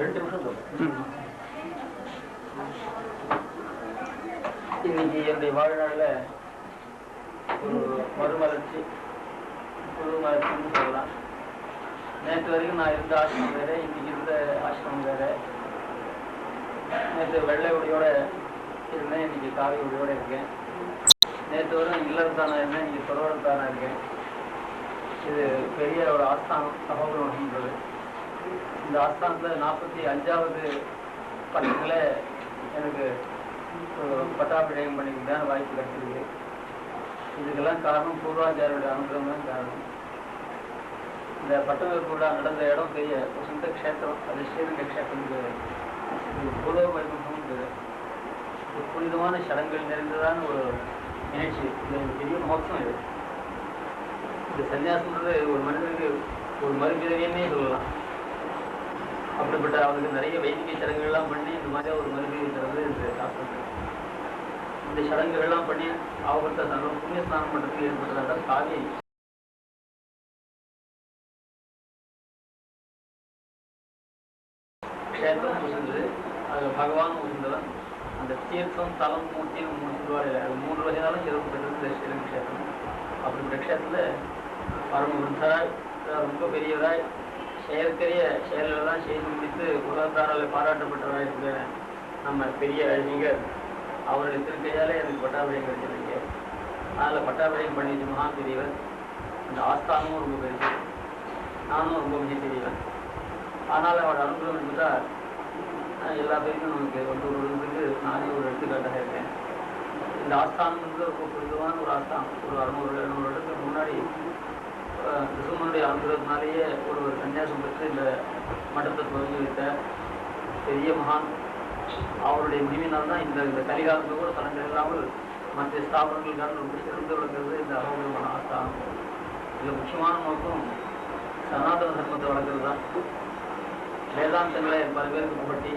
ரெண்டு நிமிஷம் இன்னைக்கு என்னுடைய வாழ்நாளில் ஒரு மறுமலர்ச்சி புது மலர்ச்சின்னு சொல்லலாம். நேற்று வரைக்கும் நான் இருந்த ஆசிரமம் வேறு இன்னைக்கு இருந்த ஆசிரமம் வேற. நேற்று வெள்ளை உடையோட இருந்தேன் இன்னைக்கு காவி உடையோட இருக்கேன். நேற்று வரும் இல்லறத்தானா இருந்தேன் இன்னைக்கு தொடர்ந்தானா இருக்கேன். இது பெரிய ஒரு ஆஸ்தானம் சகோதரம் இந்த ஆஸ்தானத்தில் நாற்பத்தி அஞ்சாவது பட்டத்தில் எனக்கு பட்டாபிஷேகம் பண்ணிக்கிட்டு வாய்ப்பு கிடைச்சிருக்கு. இதுக்கெல்லாம் காரணம் பூர்வாச்சாரியோட அனுகிரகம் தான் காரணம். இந்த பட்டங்கள் கூட நடந்த இடம் பெரிய ஒரு சொந்த க்ஷேத்திரம் அது ஸ்ரீரங்க க்ஷேத்திரம் பூர்வ வைகுண்டம் ஒரு புனிதமான சடங்குகள் நிறைந்ததான ஒரு நிகழ்ச்சி. இது பெரிய மோட்சம் இது. இந்த சன்னியாசம்ன்றது ஒரு மனிதனுக்கு ஒரு மறுபிறவியன்னே சொல்லலாம். அப்படிப்பட்ட அவருக்கு நிறைய வைதிக சடங்குகள்லாம் பண்ணி இந்த மாதிரி ஒரு மறுபிறவி தரது இந்த சடங்குகள் எல்லாம் சடங்குகள்லாம் பண்ணி அவர்கிட்ட தன்னோட புண்ணிய ஸ்நானம் பண்ணுறதுக்கு ஏற்பட்டதாக காவி க்ஷேத்திரம் புரிந்தது அது பகவான் புரிந்தவன் அந்த தீர்த்தம் தலம் மூர்த்தின்னு மூணு சொல்லுவாள் அது மூன்று வகையினாலும் சிறப்பு பெற்றது இந்த ஸ்ரீரங்க க்ஷேத்திரம். அப்படிப்பட்ட க்ஷேத்திரத்தில் பரம விருத்தராய் ரொம்ப பெரியவராய் செயற்கரிய செயல்களெல்லாம் செய்து முடித்து உலகத்தாரால் பாராட்டப்பட்டவராக இருந்த நம்ம பெரிய அறிஞர் அவருடைய திருக்கையாலே எனக்கு பட்டாபிஷேகம் கிடைச்சிருக்கு. அதில் பட்டாபிஷேகம் பண்ணிட்டு மகா பெரியவர். அந்த ஆஸ்தானமும் ரொம்ப பெருசு. நானும் ரொம்ப மிக பெரியவன். ஆனால் அவரோட அனுகிரகம் இருந்தால் எல்லா பேருக்கும் நமக்கு வந்து ஒரு நானே ஒரு எடுத்துக்காட்டாக இருக்கேன். இந்த ஆஸ்தானம் வந்து ரொம்ப புனிதமான ஒரு ஆஸ்தானம். ஒரு அறுநூறு எழுநூறு வருடத்துக்கு முன்னாடி சிவனுடைய அனுகிரகத்தினாலேயே ஒரு ஒரு சன்னியாசம் பெற்று இந்த மட்டத்தை தொடங்கி வைத்த பெரிய மகான் அவருடைய மகிமையினால் தான் இந்த இந்த கலிகாலத்தில் கூட தனங்கள் இல்லாமல் மற்ற ஸ்தாபனங்களுக்கான ரொம்ப சிறந்து விளங்குறது இந்த அகோபுரமான ஆஸ்தானம். இதில் முக்கியமான நோக்கம் சனாதன தர்மத்தை வளர்க்குறது தான். வேதாந்தங்களை பல பேருக்கு புகட்டி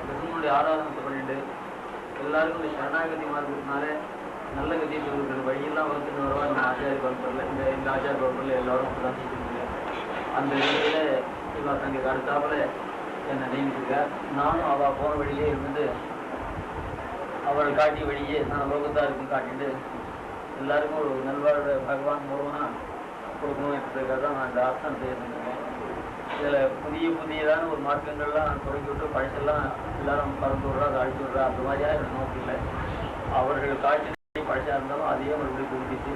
கிருஷ்ணனுடைய ஆராதனத்தை பண்ணிட்டு எல்லாருக்கும் இந்த சரணாகதி மார்க்கத்தினால நல்ல கதியில் இருக்கிற வழியெல்லாம் வந்துட்டு வரவா இந்த ஆச்சாரிய பரம்பரில் இந்த இந்த ஆச்சார பரம்பரில் எல்லாரும் அப்படிதான் செஞ்சுருக்கீங்க அந்த வழியில் இவர் தங்களுக்கு அடுத்தாப்புல என்னை நியமிச்சிருக்கார். நானும் அவள் போன வழியிலே இருந்து அவள் காட்டிய வழியே நான் லோகத்தாருக்கும் காட்டிட்டு எல்லாருக்கும் ஒரு நல்வாழ்வு பகவான் மூலமாக கொடுக்கணும் என்றதுக்காக தான் நான் இந்த ஆசனம் செய்திருந்தேன் இதில் புதிய புதியதான ஒரு மார்க்கங்கள்லாம் தொடங்கி விட்டு பழசெல்லாம் எல்லாரும் பறந்து விடுறா அதை அழிச்சு விடுறா அந்த மாதிரியா எனக்கு நோக்கம் அவர்கள் காட்டி பழசா இருந்தாலும் அதையே மறுபடியும் குடிச்சிட்டு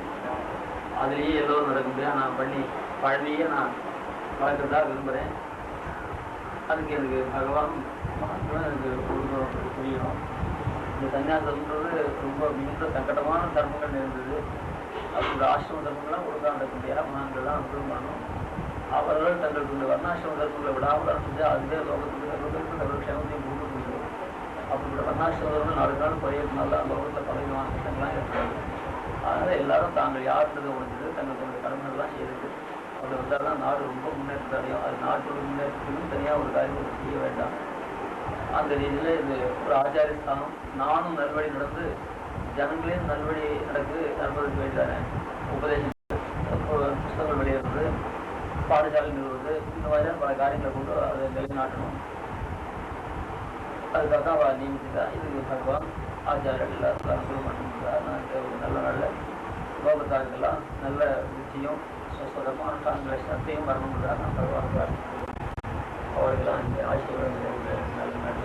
அதுலேயே எல்லோரும் நடக்க முடியாது நான் பண்ணி பழனியே நான் வளர்க்குறதா விரும்புகிறேன் அதுக்கு எனக்கு பகவான் எனக்கு கொடுக்கணும் புரியணும். இந்த சன்னியாசம்ன்றது ரொம்ப மிகுந்த சங்கடமான தர்மங்கள் இருந்தது அப்படி ஆசிரம தர்மங்கள்லாம் ஒழுங்காக நடக்க முடியாது மகான்கள்லாம் அனுபவம் பண்ணணும் அவர்கள் தங்களுக்கு இந்த வர்ணாசிரம தர்மங்களை விடாமல் இருந்து அதுவே லோகத்துக்கு சர்வதற்கு சர்வ க்ஷேமத்தையும் கொடுக்க முடியும் அப்படின்ற வர்ணாசிரம நாலு நாள் குறையிறதுனால அந்த பல விதமான கஷ்டங்கள்லாம் ஏற்படுது அதனால் எல்லாரும் தாங்கள் யாருன்றதை முடிஞ்சது தங்கள் தங்களுடைய கடமைகள்லாம் செய்யுது அப்படி வந்தால் தான் நாடு ரொம்ப முன்னேற்றம் அடையும். அது நாட்டோட முன்னேற்றத்துக்கும் தனியாக ஒரு காரியம் செய்ய வேண்டாம். அந்த ரீதியில் இது ஒரு ஆச்சாரிய ஸ்தானம். நானும் நல்வழி நடந்து ஜனங்களையும் நல்வழி நடக்கு நண்பருக்கு வேண்டியதான உபதேசம். புஸ்தகங்கள் வெளியிடுறது பாடசாலை நிறுவது இந்த மாதிரியான பல காரியங்களை கொண்டு அதை நிலைநாட்டணும் அதுக்காக தான் அவள் தான் இதுக்கு பகவான் ஆச்சாரியர்கள் எல்லாருக்கும் அனுகூலம் பண்ணிருந்தா நல்ல நல்ல லோகத்தாருக்கெல்லாம் நல்ல புத்தியும் சுஸ்வதமான அனுஷ்டானங்களை சத்தையும் வரணுன்றதாக நான் பகவான் பிரார்த்திக்கிறேன் அவர்களெல்லாம் இந்த ஆசீர்வாதம் நல்ல நல்ல